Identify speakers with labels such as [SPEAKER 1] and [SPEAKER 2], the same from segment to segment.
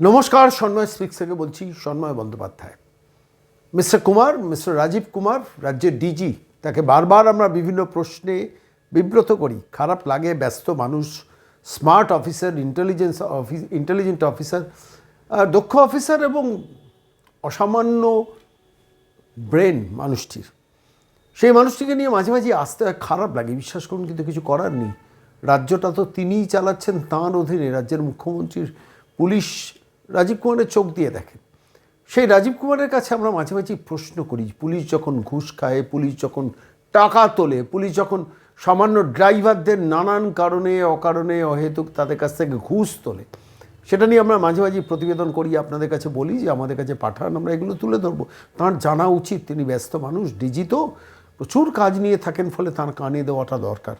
[SPEAKER 1] নমস্কার, সন্ময় স্পিক্স থেকে বলছি সন্ময় বন্দ্যোপাধ্যায়। মিস্টার কুমার, মিস্টার রাজীব কুমার, রাজ্যের ডিজি, তাকে বারবার আমরা বিভিন্ন প্রশ্নে বিব্রত করি। খারাপ লাগে, ব্যস্ত মানুষ, smart officer, intelligence office, intelligent officer দক্ষ অফিসার এবং অসামান্য ব্রেন মানুষটির। সেই মানুষটিকে নিয়ে মাঝে মাঝে আসতে খারাপ লাগে, বিশ্বাস করুন কিন্তু কিছু করার নেই। রাজ্যটা তো তিনিই চালাচ্ছেন, তাঁর অধীনে রাজ্যের মুখ্যমন্ত্রীর পুলিশ রাজীব কুমারের চোখ দিয়ে দেখেন। সেই রাজীব কুমারের কাছে আমরা মাঝে মাঝে প্রশ্ন করি, পুলিশ যখন ঘুষ খায়, পুলিশ যখন টাকা তোলে, পুলিশ যখন সামান্য ড্রাইভারদের নানান কারণে, অকারণে, অহেতুক তাদের কাছ থেকে ঘুষ তোলে, সেটা নিয়ে আমরা মাঝে মাঝে প্রতিবেদন করি, আপনাদের কাছে বলি যে আমাদের কাছে পাঠান, আমরা এগুলো তুলে ধরবো। তাঁর জানা উচিত, তিনি ব্যস্ত মানুষ ডিজি তো প্রচুর কাজ নিয়ে থাকেন, ফলে তার কানে দেওয়াটা দরকার।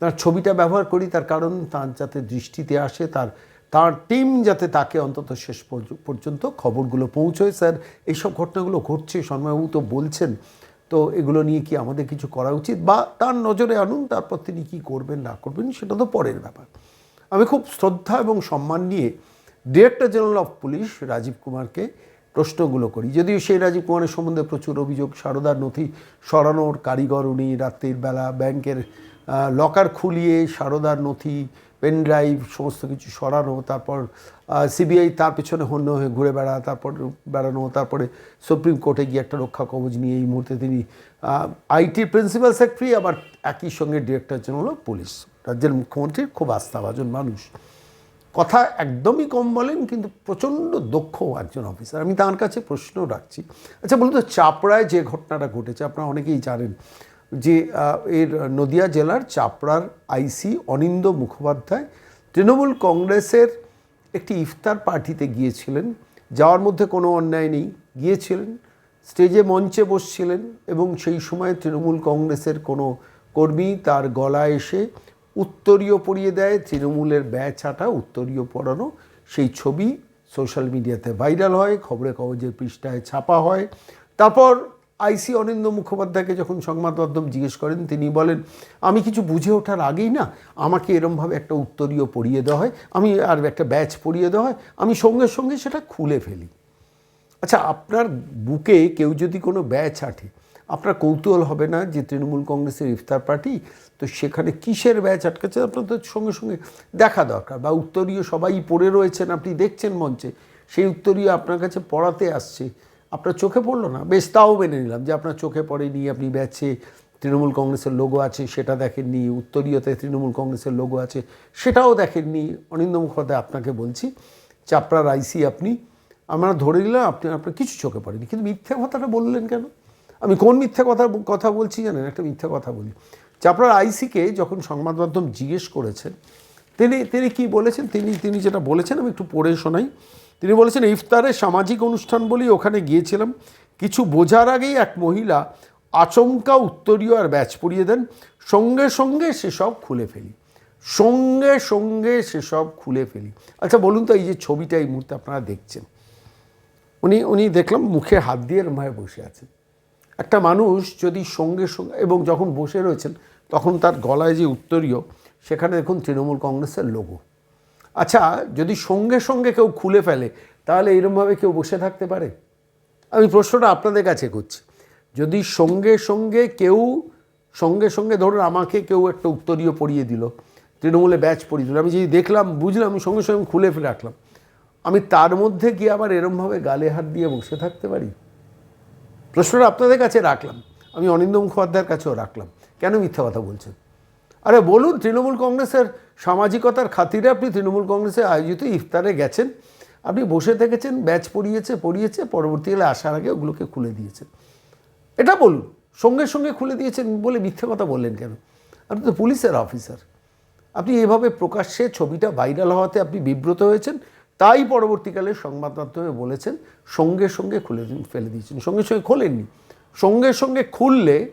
[SPEAKER 1] তার ছবিটা ব্যবহার করি, তার কারণ তার যাতে দৃষ্টিতে আসে, তার তার টিম যাতে তাকে অন্তত শেষ পর্য- পর্যন্ত খবরগুলো পৌঁছয়, স্যার। এইসব ঘটনাগুলো ঘটছে, সন্ময়বাবু তো বলছেন। তো এগুলো নিয়ে কি আমাদের কিছু করা উচিত? বা তার নজরে আনুন, তারপর তিনি কী করবেন, না করবেন, সেটা তো পরের ব্যাপার। আমি খুব শ্রদ্ধা এবং সম্মান নিয়ে director general of police Rajeev কুমারকে প্রশ্নগুলো করি। যদিও সেই রাজীব কুমারের সম্বন্ধে প্রচুর অভিযোগ সারদার নথি সরানোর কারিগর উনি রাত্রির বেলা ব্যাংকের লকার খুলিয়ে সারদার নথি পেন ড্রাইভ, সমস্ত কিছু সরানো, তারপর সিবিআই তার পেছনে হন্য হয়ে ঘুরে বেড়া, তারপর বেড়ানো, তারপরে সুপ্রিম কোর্টে গিয়ে একটা রক্ষা কবচ নিয়ে এই মুহূর্তে তিনি আইটি প্রিন্সিপাল সেক্রেটারি আবার একই সঙ্গে ডিরেক্টর জেনারেল পুলিশ রাজ্যের মুখ্যমন্ত্রীর খুব আস্থাভাজন মানুষ। কথা একদমই কম বলেন, কিন্তু প্রচণ্ড দক্ষ একজন অফিসার আমি তার কাছে প্রশ্ন রাখছি। আচ্ছা বলুন তো, চাপড়ায় যে ঘটনাটা ঘটেছে, আপনারা অনেকেই জানেন যে এর নদিয়া জেলার চাপড়ার আইসি অনিন্দ মুখোপাধ্যায় তৃণমূল কংগ্রেসের একটি ইফতার পার্টিতে গিয়েছিলেন। যাওয়ার মধ্যে কোনো অন্যায় নেই। গিয়েছিলেন, স্টেজে মঞ্চে বসছিলেন এবং সেই সময় তৃণমূল কংগ্রেসের কোনো কর্মী তার গলায় এসে উত্তরীয় পরিয়ে দেয়। তৃণমূলের ব্যাচাটা উত্তরীয় পড়ানো সেই ছবি সোশ্যাল মিডিয়াতে ভাইরাল হয় খবরে কাগজের পৃষ্ঠায় ছাপা হয়। তারপর আইসি অনিন্দ মুখোপাধ্যায়কে যখন সংবাদ মাধ্যম জিজ্ঞেস করেন, তিনি বলেন, আমি কিছু বুঝে ওঠার আগেই না, আমাকে এরমভাবে একটা উত্তরীয় পরিয়ে দেওয়া হয়, আমি আর একটা ব্যাচ পড়িয়ে দেওয়া হয়, আমি সঙ্গে সঙ্গে সেটা খুলে ফেলি। আচ্ছা আপনার বুকে কেউ যদি কোনো ব্যাচ আঠে, আপনার কৌতূহল হবে না যে তৃণমূল কংগ্রেসের ইফতার পার্টি, তো সেখানে কিসের ব্যাচ আটকাচ্ছে আপনার তো সঙ্গে সঙ্গে দেখা দরকার, বা উত্তরীয় সবাই পড়ে রয়েছেন, আপনি দেখছেন মঞ্চে, সেই উত্তরীয় আপনার কাছে পড়াতে আসছে আপনার চোখে পড়ল না? বেশ, তাও মেনে নিলাম যে আপনার চোখে পড়েনি, আপনি ব্যাচে তৃণমূল কংগ্রেসের লোগো আছে, সেটা দেখেননি, উত্তরীয়তে তৃণমূল কংগ্রেসের লোগো আছে, সেটাও দেখেননি। অনিন্দ মুখোপাধ্যায়, আপনাকে বলছি, চাপড়ার আইসি আপনি। আমরা ধরে নিলাম আপনি, আপনার কিছু চোখে পড়েনি, কিন্তু মিথ্যা কথাটা বললেন কেন? আমি কোন মিথ্যা কথা কথা বলছি জানেন? একটা মিথ্যা কথা বলি। চাপড়ার আইসিকে যখন সংবাদ মাধ্যম জিজ্ঞেস করেছেন, তিনি তিনি কি বলেছেন? তিনি তিনি যেটা বলেছেন, আমি একটু পড়ে শোনাই। তিনি বলেছেন, ইফতারে সামাজিক অনুষ্ঠান বলেই ওখানে গিয়েছিলাম। কিছু বোঝার আগেই এক মহিলা আচমকা উত্তরীয় আর ব্যাচ পরিয়ে দেন। সঙ্গে সঙ্গে সেসব খুলে ফেলি। সঙ্গে সঙ্গে সেসব খুলে ফেলি। আচ্ছা বলুন তো, এই যে ছবিটা এই মুহূর্তে আপনারা দেখছেন। উনি উনি দেখলাম মুখে হাত দিয়ে এরমভাবে বসে আছেন। একটা মানুষ যদি সঙ্গে সঙ্গে, এবং যখন বসে রয়েছেন, তখন তার গলায় যে উত্তরীয়, সেখানে দেখুন তৃণমূল কংগ্রেসের লোগো। আচ্ছা যদি সঙ্গে সঙ্গে কেউ খুলে ফেলে, তাহলে এরমভাবে কেউ বসে থাকতে পারে? আমি প্রশ্নটা আপনাদের কাছে করছি। যদি সঙ্গে সঙ্গে কেউ, সঙ্গে সঙ্গে ধরুন আমাকে কেউ একটা উত্তরীয় পড়িয়ে দিল, তৃণমূলে ব্যাচ পড়িয়ে দিল, আমি যদি দেখলাম, বুঝলাম আমি সঙ্গে সঙ্গে খুলে ফেলে রাখলাম, আমি তার মধ্যে গিয়ে আবার এরমভাবে গালে হাত দিয়ে বসে থাকতে পারি? প্রশ্নটা আপনাদের কাছে রাখলাম। আমি অনিন্দ মুখোপাধ্যায়ের কাছেও রাখলাম। কেন মিথ্যা কথা বলছেন? আরে বলুন, তৃণমূল কংগ্রেসের সামাজিকতার খাতিরে আপনি তৃণমূল কংগ্রেসে আয়োজিত ইফতারে গেছেন। আপনি বসে থেকেছেন, ব্যাচ পড়িয়েছে পড়িয়েছে পরবর্তীকালে আসার আগে ওগুলোকে খুলে দিয়েছেন। এটা বলুন, সঙ্গে সঙ্গে খুলে দিয়েছেন বলে মিথ্যে কথা বললেন কেন? আপনি তো পুলিশের অফিসার। আপনি এভাবে প্রকাশ্যে ছবিটা ভাইরাল হওয়াতে আপনি বিব্রত হয়েছেন, তাই পরবর্তীকালে সংবাদ মাধ্যমে বলেছেন, সঙ্গে সঙ্গে খুলে ফেলে দিয়েছেন। সঙ্গে সঙ্গে খোলেননি। সঙ্গে সঙ্গে খুললে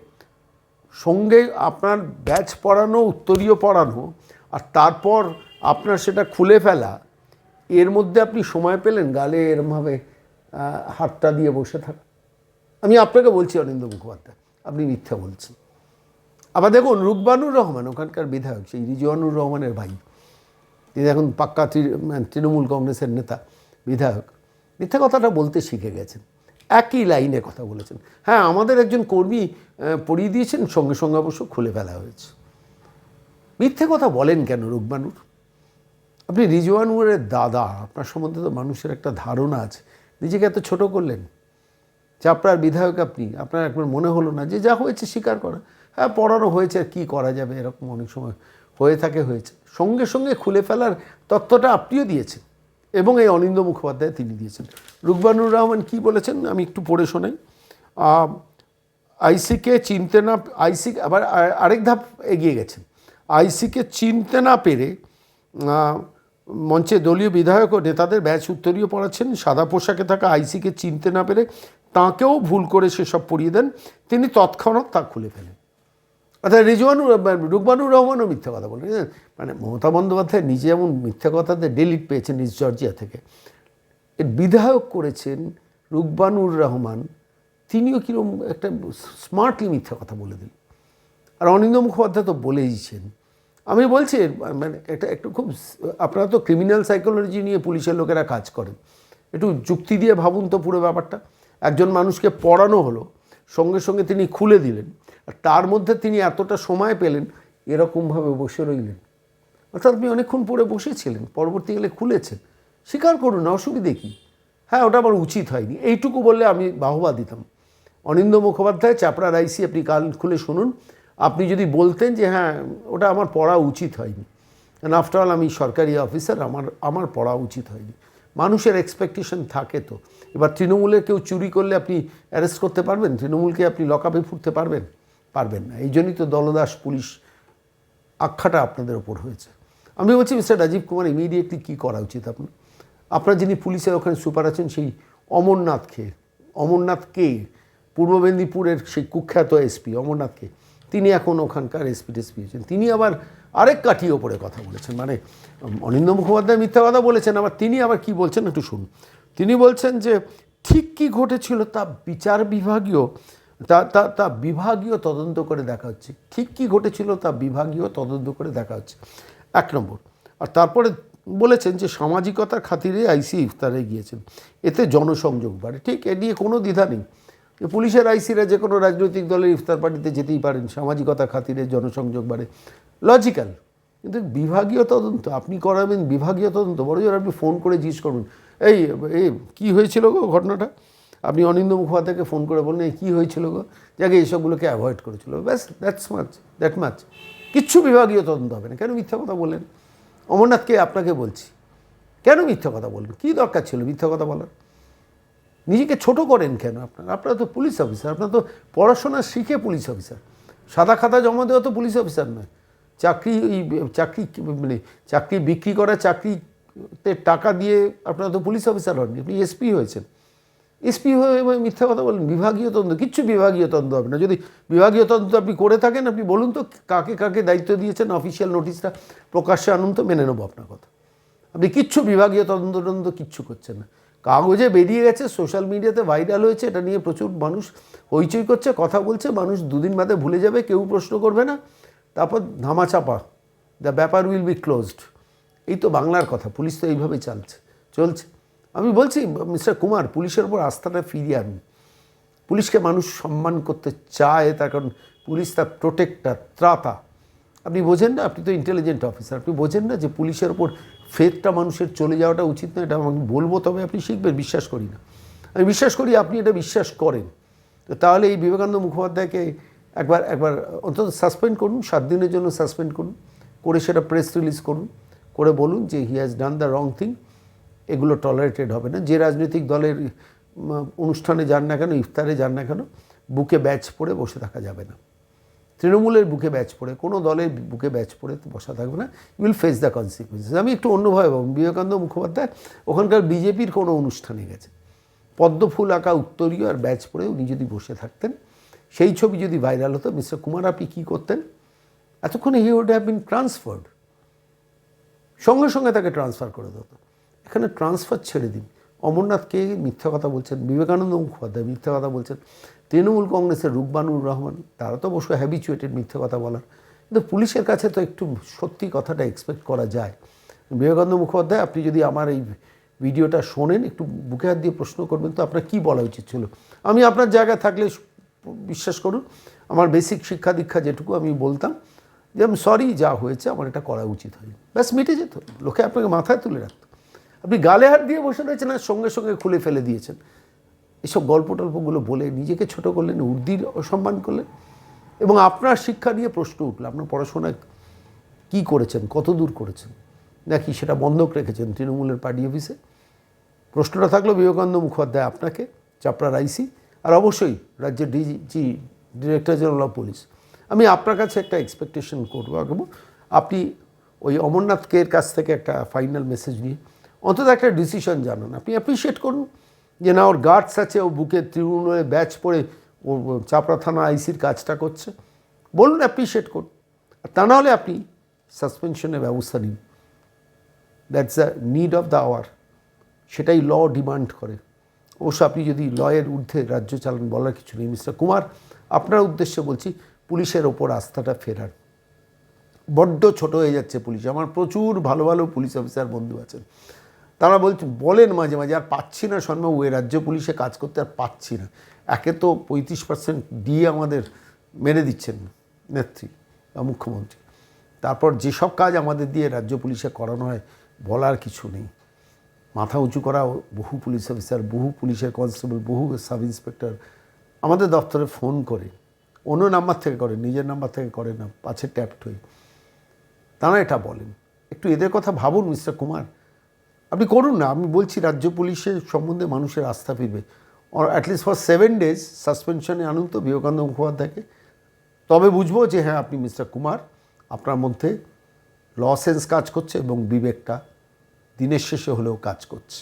[SPEAKER 1] সঙ্গে আপনার ব্যাচ পড়ানো, উত্তরীয় পড়ানো আর তারপর আপনার সেটা খুলে ফেলা, এর মধ্যে আপনি সময় পেলেন? গালে এরমভাবে হাতটা দিয়ে বসে থাকা। আমি আপনাকে বলছি, অনিন্দ মুখোপাধ্যায়, আপনি মিথ্যা বলছেন। আবার দেখুন রুকবানুর রহমান, ওখানকার বিধায়ক, সেই রিজওয়ানুর রহমানের ভাই, তিনি এখন পাক্কা মানে তৃণমূল কংগ্রেসের নেতা, বিধায়ক, মিথ্যা কথাটা বলতে শিখে গেছেন। একই লাইনে কথা বলেছেন। হ্যাঁ আমাদের একজন কর্মী পড়িয়ে দিয়েছেন, সঙ্গে সঙ্গে অবশ্য খুলে ফেলা হয়েছে। মিথ্যে কথা বলেন কেন রুকবানুর আপনি রিজওয়ানুরের দাদা, আপনার সম্বন্ধে তো মানুষের একটা ধারণা আছে। নিজেকে এত ছোট করলেন? চাপড়ার বিধায়ক আপনি, আপনার একবার মনে হলো না যে যা হয়েছে স্বীকার করা। হ্যাঁ পড়ানো হয়েছে, আর কী করা যাবে? এরকম অনেক সময় হয়ে থাকে, হয়েছে। সঙ্গে সঙ্গে খুলে ফেলার তত্ত্বটা আপনিও দিয়েছেন। এবং এই অনিন্দ মুখোপাধ্যায় তিনি দিয়েছেন। রুকবানুর রহমান কি বলেছেন আমি একটু পড়ে শোনাই। আইসিকে চিনতে না আইসি আবার আরেক ধাপ এগিয়ে গেছেন। আইসিকে চিনতে না পেরে মঞ্চে দলীয় বিধায়ক ও নেতাদের ব্যাচ উত্তরীয় পড়াচ্ছেন। সাদা পোশাকে থাকা আইসিকে চিনতে না পেরে তাঁকেও ভুল করে সেসব পড়িয়ে দেন। তিনি তৎক্ষণাৎ তা খুলে ফেলেন। অর্থাৎ রিজওয়ানুর রুকবানুর রহমানও মিথ্যা কথা বলেন মানে মমতা বন্দ্যোপাধ্যায় নিজে যেমন মিথ্যা কথাতে ডেলিট পেয়েছেন নিজ জর্জিয়া থেকে। এর বিধায়ক করেছেন রুকবানুর রহমান। তিনিও কীরকম একটা স্মার্টলি মিথ্যা কথা বলে দিলেন। আর অনিন্দ মুখোপাধ্যায় তো বলেইছেন আমি বলছি মানে একটা একটু খুব আপনারা তো ক্রিমিনাল সাইকোলজি নিয়ে পুলিশের লোকেরা কাজ করেন। একটু যুক্তি দিয়ে ভাবুন তো পুরো ব্যাপারটা। একজন মানুষকে পড়ানো হলো, সঙ্গে সঙ্গে তিনি খুলে দিলেন। তার মধ্যে তিনি এতটা সময় পেলেন, এরকমভাবে বসে রইলেন। অর্থাৎ আপনি অনেকক্ষণ পরে বসেছিলেন, পরবর্তীকালে খুলেছেন। স্বীকার করুন, না, অসুবিধে কী? হ্যাঁ ওটা আমার উচিত হয়নি। এইটুকু বললে আমি বাহবা দিতাম। অনিন্দ মুখোপাধ্যায়, চাপড়া রাইসি, আপনি কাল খুলে শুনুন। আপনি যদি বলতেন যে হ্যাঁ ওটা আমার পড়া উচিত হয়নি। আফটার অল আমি সরকারি অফিসার, আমার আমার পড়া উচিত হয়নি। মানুষের এক্সপেকটেশন থাকে তো। এবার তৃণমূলের কেউ চুরি করলে আপনি অ্যারেস্ট করতে পারবেন? তৃণমূলকে আপনি লকআপে ফুটতে পারবেন? পারবেন না। এই জন্যই তো দলদাস পুলিশ আখ্যাটা আপনাদের ওপর হয়েছে। আমি বলছি, মিস্টার রাজীব কুমার ইমিডিয়েটলি কী করা উচিত আপনার? আপনার যিনি পুলিশের ওখানে সুপার আছেন, সেই অমরনাথকে অমরনাথকে পূর্ব মেদিনীপুরের সেই কুখ্যাত এসপি অমরনাথকে তিনি এখন ওখানকার এসপি টেসপি হয়েছেন। তিনি আবার আরেক কাঠির ওপরে কথা বলেছেন। মানে অনিন্দ মুখোপাধ্যায় মিথ্যা কথা বলেছেন, আবার তিনি আবার কি বলছেন একটু শুনুন। তিনি বলছেন যে, ঠিক কী ঘটেছিল তা বিচার বিভাগীয় তা তা তা বিভাগীয় তদন্ত করে দেখা হচ্ছে। ঠিক কী ঘটেছিল তা বিভাগীয় তদন্ত করে দেখা হচ্ছে। এক নম্বর, আর তারপরে বলেছেন যে সামাজিকতার খাতিরে আইসি ইফতারে গিয়েছেন। এতে জনসংযোগ বাড়ে। ঠিক, এ নিয়ে কোনো দ্বিধা নেই। পুলিশের আইসিরা যে কোনো রাজনৈতিক দলের ইফতার পার্টিতে যেতেই পারেন সামাজিকতা খাতিরে জনসংযোগ বাড়ে। লজিক্যাল, কিন্তু বিভাগীয় তদন্ত, আপনি করাবেন বিভাগীয় তদন্ত, বড় জোর আপনি ফোন করে জিজ্ঞেস এই এই কী হয়েছিল গো ঘটনাটা? আপনি অনিন্দ মুখোপাধ্যায়কে ফোন করে বললেন কী হয়েছিল গো? যাকে এইসবগুলোকে অ্যাভয়েড করেছিল। ব্যাস দ্যাটস মাচ দ্যাট মাচ কিচ্ছু বিভাগীয় তদন্ত হবে না। কেন মিথ্যা কথা বলেন অমরনাথকে আপনাকে বলছি। কেন মিথ্যা কথা বলবেন? কী দরকার ছিল মিথ্যা কথা বলার? নিজেকে ছোট করেন কেন আপনার? আপনারা তো পুলিশ অফিসার, আপনার তো পড়াশোনা শিখে পুলিশ অফিসার। সাদা খাতা জমা দেওয়া তো পুলিশ অফিসার নয়। চাকরি ওই চাকরি মানে চাকরি বিক্রি করা, চাকরিতে টাকা দিয়ে আপনারা তো পুলিশ অফিসার হননি। আপনি এসপি হয়েছেন। এসপি হয়ে মিথ্যা কথা বলেন বিভাগীয় তদন্ত, কিচ্ছু বিভাগীয় তদন্ত হবে না। যদি বিভাগীয় তদন্ত আপনি করে থাকেন, আপনি বলুন তো কাকে কাকে দায়িত্ব দিয়েছেন অফিসিয়াল নোটিশটা প্রকাশ্যে আনুন তো, মেনে নেব আপনার কথা। আপনি কিচ্ছু বিভাগীয় তদন্ত টদন্ত কিচ্ছু করছেন না। কাগজে বেরিয়ে গেছে সোশ্যাল মিডিয়াতে ভাইরাল হয়েছে, এটা নিয়ে প্রচুর মানুষ হইচই করছে, কথা বলছে, মানুষ দুদিন বাদে ভুলে যাবে, কেউ প্রশ্ন করবে না। তারপর ধামাচাপা দ্য ব্যাপার উইল বি ক্লোজড এই তো বাংলার কথা, পুলিশ তো এইভাবেই চালছে, চলছে। আমি বলছি, মিস্টার কুমার, পুলিশের উপর আস্থাটা ফিরিয়ে আনুন। পুলিশকে মানুষ সম্মান করতে চায়, তার কারণ পুলিশ তার প্রোটেক্টার ত্রাতা। আপনি বোঝেন না, আপনি তো ইন্টেলিজেন্ট অফিসার আপনি বোঝেন না যে পুলিশের ওপর ফেথটা মানুষের চলে যাওয়াটা উচিত না এটা আমি বলব, তবে আপনি শিখবেন, বিশ্বাস করি না। আমি বিশ্বাস করি আপনি এটা বিশ্বাস করেন। তো তাহলে এই বিবেকানন্দ মুখোপাধ্যায়কে একবার একবার অন্তত সাসপেন্ড করুন, সাত দিনের জন্য সাসপেন্ড করুন, করে সেটা প্রেস রিলিজ করুন, করে বলুন যে he has done the wrong thing এগুলো টলারেটেড হবে না। যে রাজনৈতিক দলের অনুষ্ঠানে যান না কেন, ইফতারে যান না কেন, বুকে ব্যাচ পরে বসে থাকা যাবে না। তৃণমূলের বুকে ব্যাচ পড়ে, কোনো দলের বুকে ব্যাচ পড়ে বসা থাকবে না। উইল ফেস দ্য কনসিকুয়েন্সেস আমি একটু অন্যভাবে ভাবুন বিবেকানন্দ মুখোপাধ্যায়, ওখানকার বিজেপির কোনো অনুষ্ঠানে গেছে। পদ্মফুল আঁকা উত্তরীয় আর ব্যাচ পরে উনি যদি বসে থাকতেন, সেই ছবি যদি ভাইরাল হতো, মিস্টার কুমার আপনি কী করতেন? এতক্ষণে he would have been transferred সঙ্গে সঙ্গে তাকে ট্রান্সফার করে দিত এখানে ট্রান্সফার ছেড়ে দিন অমরনাথকে মিথ্যা কথা বলছেন? বিবেকানন্দ মুখোপাধ্যায় মিথ্যা কথা বলছেন। তৃণমূল কংগ্রেসের রুকবানুর রহমান, তারা তো অবশ্য হ্যাবিচুয়েটেড মিথ্যা কথা বলার। কিন্তু পুলিশের কাছে তো একটু সত্যি কথাটা এক্সপেক্ট করা যায়। বিবেকানন্দ মুখোপাধ্যায়, আপনি যদি আমার এই ভিডিওটা শোনেন, একটু বুকে হাত দিয়ে প্রশ্ন করবেন, তো আপনার কী বলা উচিত ছিল? আমি আপনার জায়গায় থাকলে বিশ্বাস করুন, আমার বেসিক শিক্ষা দীক্ষা যেটুকু আমি বলতাম, যে আমি সরি যা হয়েছে, আমার এটা করা উচিত হয়নি। ব্যাস, মিটে যেত। লোকে আপনাকে মাথায় তুলে রাখতো। আপনি গালে হাত দিয়ে বসে রয়েছেন আর সঙ্গে সঙ্গে খুলে ফেলে দিয়েছেন। এসব গল্প টল্পগুলো বলে নিজেকে ছোট করলেন, উর্দির অসম্মান করলেন এবং আপনার শিক্ষা নিয়ে প্রশ্ন উঠল, আপনার পড়াশোনায় কী করেছেন, কত দূর করেছেন? নাকি সেটা বন্ধক রেখেছেন তৃণমূলের পার্টি অফিসে? প্রশ্নটা থাকল বিবেকানন্দ মুখোপাধ্যায় আপনাকে চাপড়ার আইসি আর অবশ্যই রাজ্যের DG director general of police. আমি আপনার কাছে একটা এক্সপেকটেশন করব আপনি ওই অমরনাথকের কাছ থেকে একটা ফাইনাল মেসেজ নিয়ে অন্তত একটা ডিসিশন জানান। আপনি অ্যাপ্রিসিয়েট করুন যে না, ওর গার্ডস আছে, ও বুকে তৃণমূলের ব্যাচ পরে ও চাপড়া থানা আইসির কাজটা করছে। বলুন অ্যাপ্রিসিয়েট করুন। তা নাহলে আপনি সাসপেনশনের ব্যবস্থা নিন। That's the need of the hour সেটাই ল ডিমান্ড করে। অবশ্য আপনি যদি লয়ের ঊর্ধ্বে রাজ্য চালান বলার কিছু নেই মিস্টার কুমার, আপনার উদ্দেশ্যে বলছি, পুলিশের ওপর আস্থাটা ফেরার বড্ড ছোট হয়ে যাচ্ছে পুলিশ। আমার প্রচুর ভালো ভালো পুলিশ অফিসার বন্ধু আছেন। তারা বলছেন বলেন মাঝে মাঝে, আর পাচ্ছি না সন্ময় ওই রাজ্য পুলিশে কাজ করতে আর পাচ্ছি না। একে তো পঁয়ত্রিশ পার্সেন্ট দিয়ে আমাদের মেরে দিচ্ছেন নেত্রী মুখ্যমন্ত্রী। তারপর যেসব কাজ আমাদের দিয়ে রাজ্য পুলিশে করানো হয়, বলার কিছু নেই। মাথা উঁচু করা বহু পুলিশ অফিসার, বহু পুলিশের কনস্টেবল, বহু সাব ইন্সপেক্টর আমাদের দপ্তরে ফোন করে। অন্য নাম্বার থেকে করে, নিজের নাম্বার থেকে করে না, পাছে ট্যাপড হয়ে তারা এটা বলেন। একটু এদের কথা ভাবুন মিস্টার কুমার। আপনি করুন না, আমি বলছি রাজ্য পুলিশের সম্বন্ধে মানুষের আস্থা ফিরবে। At least for seven days সাসপেনশনে আনুন তো, বিবেকানন্দ মুখোপাধ্যায়কে। তবে বুঝব যে হ্যাঁ আপনি মিস্টার কুমার, আপনার মধ্যে লসেন্স সেন্স কাজ করছে এবং বিবেকটা দিনের শেষে হলেও কাজ করছে।